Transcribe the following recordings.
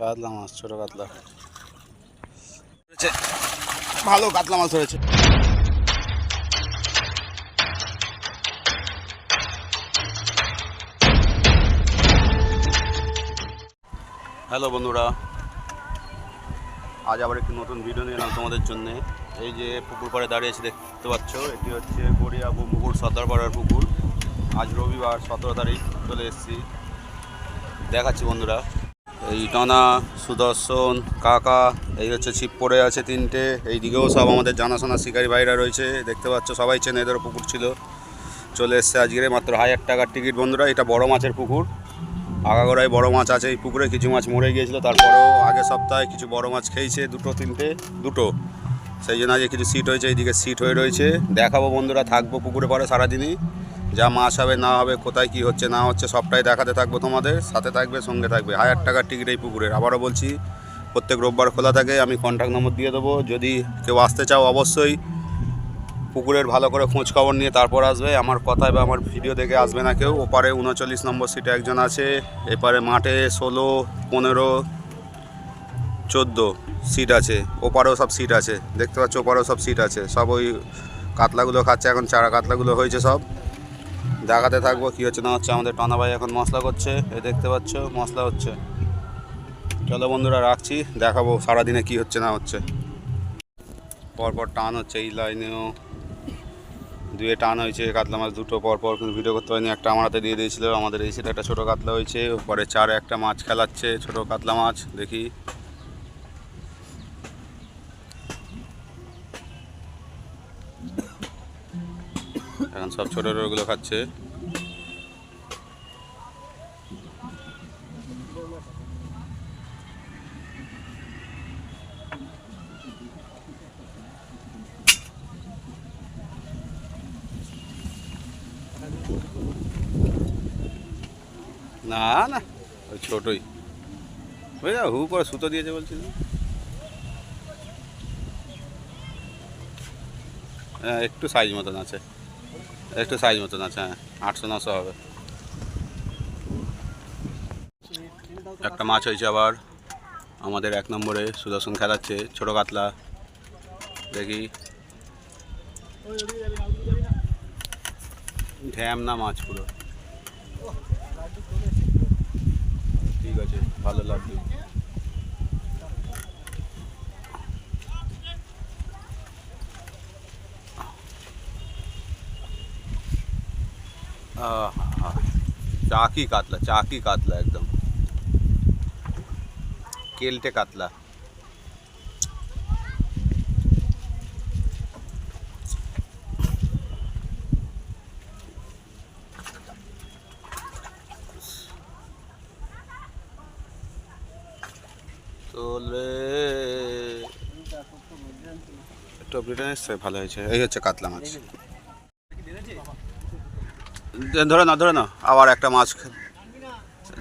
কাতলা মাছ, ছোট কাতলা ভালো কাতলা মাছ ধরেছে। হ্যালো বন্ধুরা, আজ আবার একটি নতুন ভিডিও নিয়ে এলাম তোমাদের জন্যে। এই যে পুকুর পাড়ে দাঁড়িয়ে আছে, দেখতে পাচ্ছ, এটি হচ্ছে গড়িয়া পুকুর সর্দারপাড়ার পুকুর। আজ রবিবার, সতেরো তারিখ, চলে এসেছি। দেখাচ্ছি বন্ধুরা। এই টানা, সুদর্শন, কাকা, এই হচ্ছে ছিপ পড়ে আছে তিনটে। এই দিকেও সব আমাদের জানাশোনা শিকারি ভাইরা রয়েছে। দেখতে পাচ্ছ সবাই চেনে এদেরও পুকুর ছিল। চলে এসছে আজকে মাত্র হাজার টাকার টিকিট বন্ধুরা। এটা বড় মাছের পুকুর। আগাগোড়ায় বড় মাছ আছে এই পুকুরে। কিছু মাছ মরে গিয়েছিল, তারপরেও আগের সপ্তাহে কিছু বড় মাছ খেয়েছে দুটো, তিনটে, দুটো। সেই জন্য আজকে কিছু সিট হয়েছে, এইদিকে সিট হয়ে রয়েছে। দেখাবো বন্ধুরা, থাকব পুকুরে পরে সারাদিনই। যা মাছ হবে, না হবে, কোথায় কি হচ্ছে, না হচ্ছে, সবটাই দেখাতে থাকব তোমাদের, সাথে থাকবে, সঙ্গে থাকবে। হাজার টাকার টিকিট এই পুকুরের। আবারও বলছি, প্রত্যেক রোববার খোলা থাকে, আমি কন্ট্যাক্ট নম্বর দিয়ে দেবো। যদি কেউ আসতে চাও, অবশ্যই পুকুরের ভালো করে খোঁজ খবর নিয়ে তারপর আসবে। আমার কথায় বা আমার ভিডিও দেখে আসবে না কেউ। ওপারে উনচল্লিশ নম্বর সিটে একজন আছে। এপারে মাঠে ষোলো, পনেরো, চোদ্দ সিট আছে। ওপারেও সব সিট আছে। দেখতে পাচ্ছ, ওপারেও সব সিট আছে। সব ওই কাতলাগুলো খাচ্ছে, এখন চারা কাতলাগুলো হয়েছে সব। দেখাতে থাকব কী হচ্ছে না হচ্ছে। আমাদের টানা ভাই এখন মশলা করছে, এই দেখতে পাচ্ছ, মশলা হচ্ছে। চলো বন্ধুরা, রাখছি, দেখাবো সারাদিনে কী হচ্ছে না হচ্ছে। পরপর টান হচ্ছে এই লাইনেও। দুয়ে টান হয়েছে, কাতলা মাছ দুটো, পরপর কিন্তু ভিডিও করতে পারিনি। একটা আমার হাতে দিয়ে দিয়েছিল, আমাদের এই সাইডে একটা ছোটো কাতলা হয়েছে পরে চারে একটা মাছ খেলাচ্ছে, ছোটো কাতলা মাছ, দেখি। এখন সব ছোটো ছোটোগুলো খাচ্ছে। না না, ওই ছোটোই। বুঝলি হু করে সুতো দিয়েছে বলছিল। হ্যাঁ একটু সাইজ মতন আছে। একটু সাইজ মতন আছে হ্যাঁ আটশো, নশো হবে। একটা মাছ হয়েছে আবার, আমাদের এক নম্বরে সুদর্শন খেলাচ্ছে, ছোটো কাতলা। দেখি। ঢ্যাম না মাছ পুরো। ঠিক আছে, ভালো লাগবে চাকি কাতলা চাকি কাতলা একদম। কেলটে কাতলা। ভালো হয়েছে। এই হচ্ছে কাতলা মাছ। ধরে নাও ধরে নাও। আবার একটা মাছ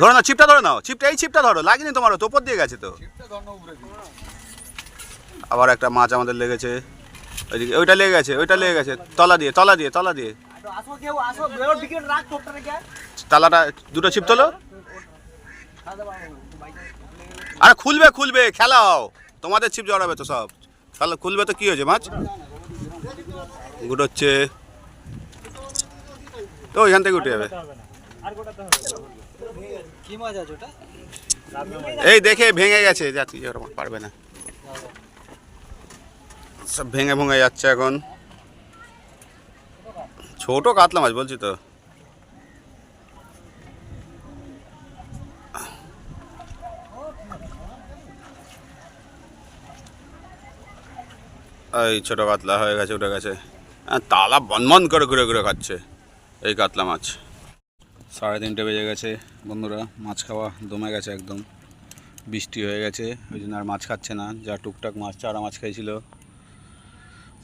ধরে নাও চিপটা ধরে নাও চিপটা এই চিপটা ধরো লাগেনি তোমারও তো উপর দিয়ে গেছে তো। আবার একটা মাছ আমাদের লেগেছে। ওইদিকে ওইটা লেগে গেছে ওইটা লেগে গেছে। তলা দিয়ে তলা দিয়ে তলা দিয়ে। রেখে। তালাটা দুটো ছিপ তোলো। আরে খুলবে খুলবে খেলাও। তোমাদের ছিপ জড়াবে তো সব। তাহলে খুলবে তো কি হয়েছে মাছ? গুটোচ্ছে। তো ওইখান থেকে উঠে যাবে। এই দেখে ভেঙে গেছে যাচ্ছি ওরকম পারবে না। সব ভেঙে ভেঙে যাচ্ছে এখন। ছোট কাতলা মাছ বলছি তো। এই ছোট কাতলা হয়ে গেছে উঠে গেছে। আহ, তালা বনবন করে ঘুরে ঘুরে খাচ্ছে। এই কাতলা মাছ। সাড়ে তিনটে বেজে গেছে। বন্ধুরা, মাছ খাওয়া দমে গেছে একদম। বৃষ্টি হয়ে গেছে, ওই জন্য আর মাছ খাচ্ছে না। যা টুকটাক মাছ, চারা মাছ খেয়েছিল।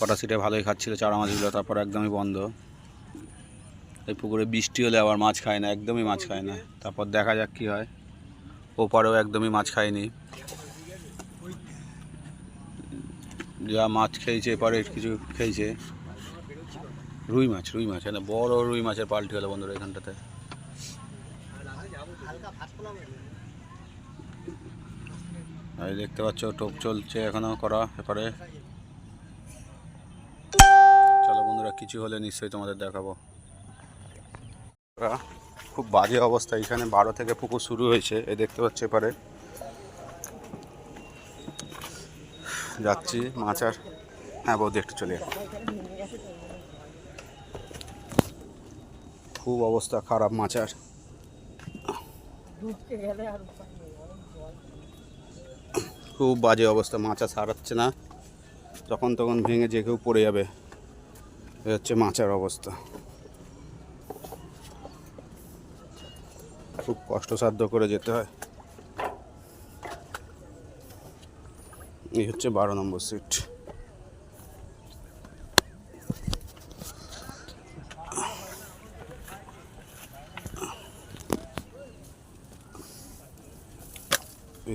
কটা সিটে ভালোই খাচ্ছিল চারা মাছগুলো, তারপর একদমই বন্ধ। এই পুকুরে বৃষ্টি হলে আবার মাছ খায় না, একদমই মাছ খায় না। তারপর দেখা যাক কী হয়। ওপারেও একদমই মাছ খায়নি। যা মাছ খেয়েছে, এপারে কিছু খেয়েছে। রুই মাছ রুই মাছ, এখানে বড় রুই মাছের পাল্টি হলো বন্ধুরা এখানটাতে। এই দেখতে পাচ্ছ, টোপ চলছে এখনও করা এপারে। চলো বন্ধুরা, কিছু হলে নিশ্চয়ই তোমাদের দেখাবো। খুব বাজে অবস্থা, এখানে বারো থেকে পুকুর শুরু হয়েছে, এই দেখতে পাচ্ছ এপারে। যাচ্ছি, মাছ আর হ্যাঁ বৌদি, একটু চলে যাও। খুব অবস্থা খারাপ মাচার খুব বাজে অবস্থা মাচা সারাচ্ছে না। যখন তখন ভেঙে যে কেউ পড়ে যাবে এ হচ্ছে মাচার অবস্থা। খুব কষ্টসাধ্য করে যেতে হয়। এই হচ্ছে বারো নম্বর সিট।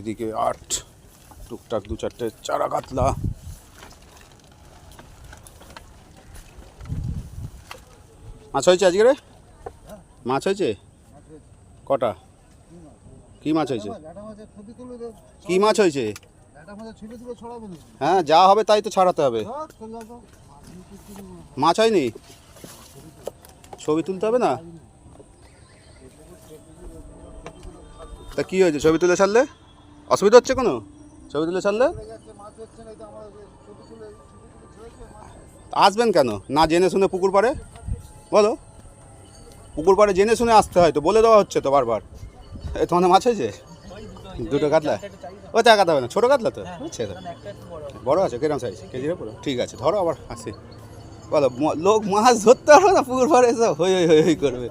এদিকে আট, টুকটাক দু চারটে চারা কাতলা। মাছ হয়েছে আজকে রে? মাছ হয়েছে? কটা? কি মাছ হয়েছে? কি মাছ হয়েছে? হ্যাঁ যা হবে তাই তো ছাড়াতে হবে। মাছ হয়নি? ছবি তুলতে হবে না? তা কি হয়েছে? ছবি তুলে ছাড়লে? অসুবিধা হচ্ছে কোনো? ছবি তুলে ছাড়লে? আসবেন কেন? না জেনে শুনে পুকুর পাড়ে? বলো। পুকুর পাড়ে জেনে শুনে আসতে হয় তো বলে দেওয়া হচ্ছে তো বারবার। এ তোমাদের মাছ হয়েছে? দুটো কাতলা? ও চা কাতলা হবে না ছোটো কাতলা তো? হচ্ছে তো বড়। আছে কিরম সাইজ কেজির উপরে ঠিক আছে ধরো আবার আসি। বলো লোক মাছ ধরতে পারবে না পুকুর পাড়ে? এসব হই হই হই করবে।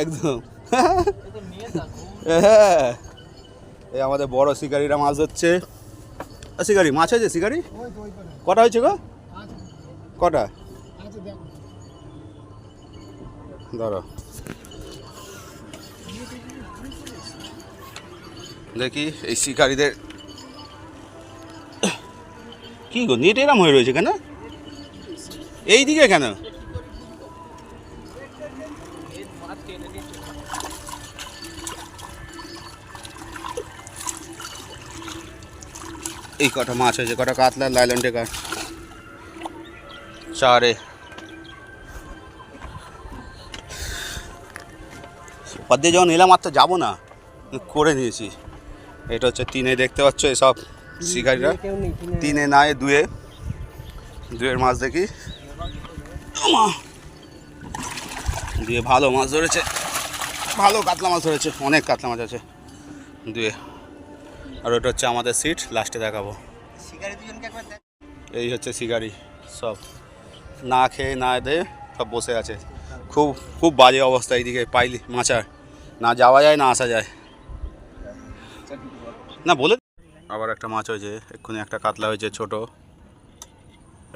একদম। হ্যাঁ। এই আমাদের বড় শিকারিরা মাছ ধরছে। শিকারি, মাছ হয়েছে শিকারি? কটা হয়েছে গো? কটা? ধরো। দেখি এই শিকারীদের। কি গো, নেট এরম হয়ে রয়েছে কেন? এই দিকে কেন? এই কটা মাছ হয়েছে, কটা কাতলা, লাইলন টেকার চারে। ওপার দিয়ে যখন এলাম, আর তো যাব না। করে নিয়েছি। এটা হচ্ছে তিনে দেখতে পাচ্ছ এসব শিকারীরা। নেই তিনে নয় দুয়ে। দুয়ের মাছ দেখি। দুয়ে ভালো মাছ ধরেছে। ভালো কাতলা মাছ ধরেছে। অনেক কাতলা মাছ আছে দুয়ে। আর ওটা হচ্ছে আমাদের সিট লাস্টে দেখাবো। শিকারি দুজনকে একবার দেখ। এই হচ্ছে শিকারি সব। না খেয়ে না দে সব বসে আছে। খুব খুব বাজে অবস্থা এইদিকে পাইলি মাচার না যাওয়া যায় না আসা যায়। না বলে আবার একটা মাছ হয়েছে এক্ষুনি একটা কাতলা হয়েছে ছোট।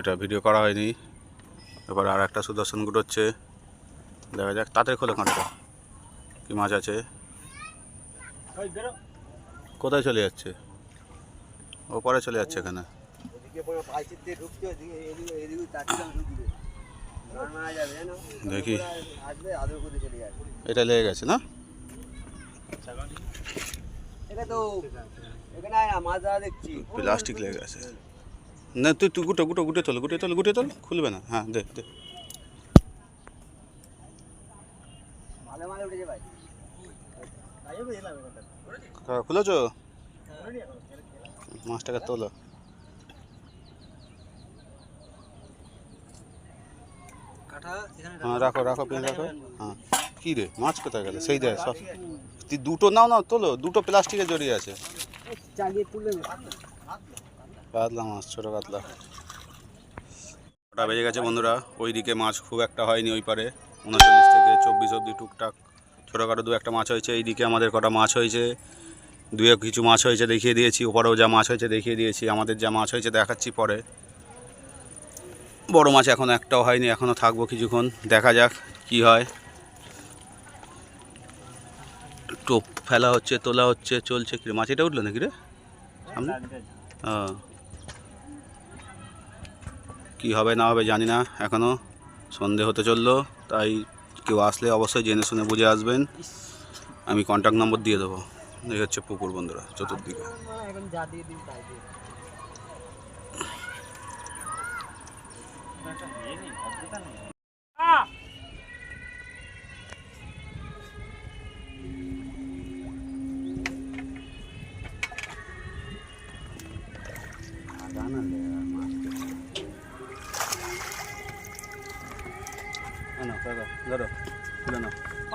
এটা ভিডিও করা হয়নি। এবার আর একটা সুদর্শন গুটোচ্ছে দেখা যাক তাড়াতাড়ি খোলে কাঁটাটা কি মাছ আছে? কোথায় চলে যাচ্ছে? ও পরে চলে যাচ্ছে এখানে। দেখি। এটা লেগে গেছে না? প্লাস্টিক লেগে গেছে। না, তুই তুই গুটো গুটো গুটে তোল গুটে তোল গুটে তোল। খুলবে না। হ্যাঁ দে দে। ভালো মাছ উঠেছে ভাই খুলেছো? মাছটাকে তোলো। হ্যাঁ রাখো রাখো পেন রাখো। হ্যাঁ। কী রে, মাছ কোথায় গেল? সেই দেয় সব তুই দুটো নাও না, তোলো। দুটো প্লাস্টিকে জড়িয়ে আছে। কাতলা মাছ, ছোটো কাতলা। ওটা বেজে গেছে বন্ধুরা? ওই দিকে মাছ খুব একটা হয়নি ওই পারে। উনচল্লিশ থেকে চব্বিশ অবধি টুকটাক ছোটোখাটো দু একটা মাছ হয়েছে, এইদিকে আমাদের কটা মাছ হয়েছে। দুয়ে কিছু মাছ হয়েছে দেখিয়ে দিয়েছি, ওপরেও যা মাছ হয়েছে দেখিয়ে দিয়েছি, আমাদের যা মাছ হয়েছে দেখাচ্ছি পরে। বড় মাছ এখন একটাও হয়নি, এখনও থাকব কিছুক্ষণ, দেখা যাক কি হয়। টোপ ফেলা হচ্ছে, তোলা হচ্ছে, চলছে কি মাছ এটা উঠল নাকি রে? সামনে? ও। কি হবে না হবে জানি না, এখনও সন্ধে হতে চলল, তাই কেউ আসলে অবশ্যই জেনে শুনে বুঝে আসবেন। আমি কন্ট্যাক্ট নম্বর দিয়ে দেবো। এই হচ্ছে পুকুর বন্ধুরা, চতুর্দিকে। এখন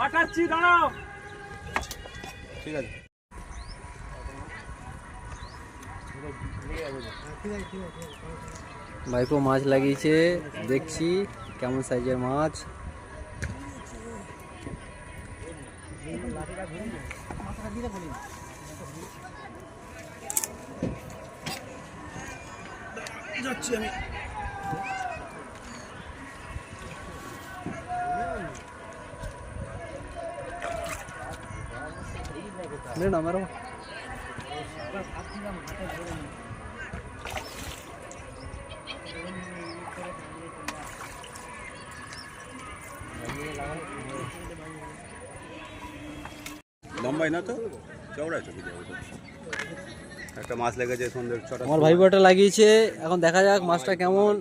পাঠাচ্ছি দাঁড়াও। ঠিক আছে। ভাইপো মাছ লাগিয়েছে দেখছি কেমন সাইজের মাছ। যাচ্ছি আমি। না আমারও লম্বাই না তো? চওড়া চোখে একটা মাছ লেগেছে সন্ধ্যে ছটা আমার ভাইপোটা লাগিয়েছে। এখন দেখা যাক মাছটা কেমন।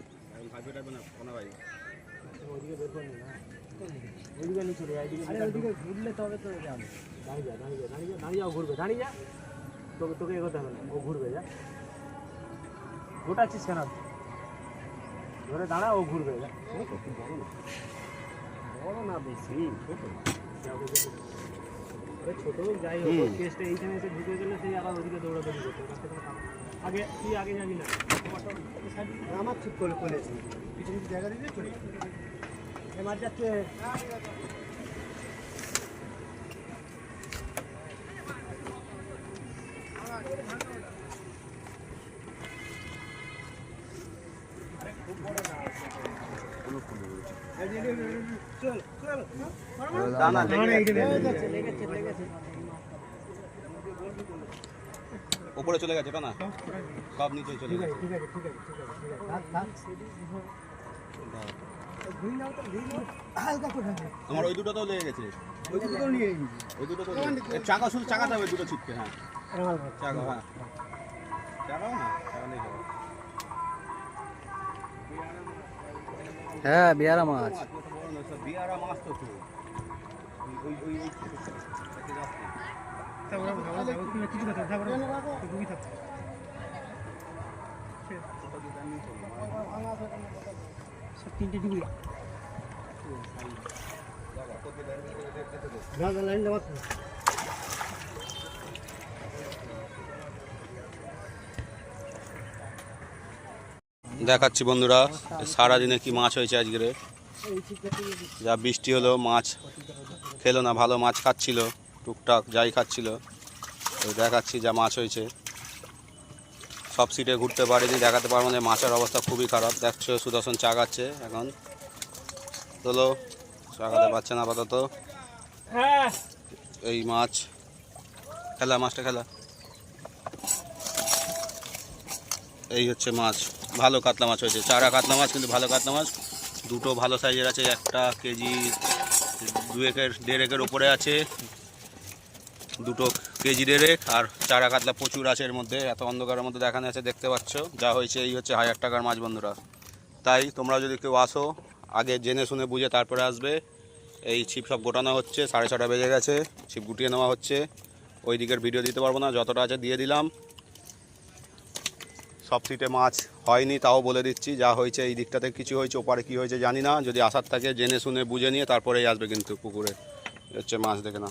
তোকে তোকে এগোতে হবে না ও ঘুরবে যা। গোটাচ্ছিস কেন? ধরে দাঁড়া ও ঘুরবে যা। বড় না বেশি ছোট। হোক যাই হোক কেসটা এইখানে এসে ঢুকে গেলে সেই আবার ওদিকে দৌড়াদৌড়ি করতে। আগে তুই আগে যাবি না। আমার ঠিক করে করেছি কিছু কিছু জায়গা দিতে চলে এ মাছ যাচ্ছে দানা লেগে উপরে চলে গেছে না? সব নিচে চলে গেছে। ঠিক আছে ঠিক আছে ঠিক আছে ঠিক আছে থাক থাক ধুই নাও তো ধুই নাও হালকা করে ঢাকবে আমার ওই দুটো তো লেগে গেছে। ওই তো নিয়ে দুটো চাকা শুধু চাকাতে হবে, দুটো ছিটকে হ্যাঁ। চাকা হ্যাঁ বিয়ারা মাছ। বিয়ারা মাছ তো তো। ওই- ওই- ওই- ওই দেখাচ্ছি বন্ধুরা সারাদিনে কি মাছ হয়েছে আজকের? যা বৃষ্টি হলো মাছ খেলো না ভালো মাছ খাচ্ছিল টুকটাক যাই খাচ্ছিল। তো দেখাচ্ছি যা মাছ হয়েছে। সব সিটে ঘুরতে পারিনি দেখাতে পারব না মাছের অবস্থা খুবই খারাপ। দেখছ সুদর্শন চাগাচ্ছে এখন। তোলো চাগাতে পারছে না আপাতত। হ্যাঁ। এই মাছ খেলা মাছটা খেলা। এই হচ্ছে মাছ, ভালো কাতলা মাছ হয়েছে। চারা কাতলা মাছ, কিন্তু ভালো কাতলা মাছ। দুটো ভালো সাইজের আছে, একটা কেজি দু একের দেড় একের ওপরে আছে। দুটো কেজি দেড়েক, আর চারা কাতলা প্রচুর আছে এর মধ্যে। এত অন্ধকারের মধ্যে দেখানো আছে, দেখতে পাচ্ছ? যা হয়েছে, এই হচ্ছে হাজার টাকার মাছ বন্ধুরা। তাই তোমরা যদি কেউ আসো, আগে জেনে শুনে বুঝে তারপরে আসবে। এই ছিপ সব গোটানো হচ্ছে, সাড়ে ছটা বেজে গেছে। ছিপ গুটিয়ে নেওয়া হচ্ছে। ওই দিকের ভিডিও দিতে পারব না, যতটা আছে দিয়ে দিলাম। সব সিটে মাছ হয়নি, তাও বলে দিচ্ছি, যা হয়েছে এই দিকটাতে, কিছু হয়েছে, ওপারে কি হয়েছে জানি না, যদি আসার থাকে জেনে শুনে বুঝে নিয়ে তারপরেই আসবে কিন্তু পুকুরে। হচ্ছে মাছ দেখে না।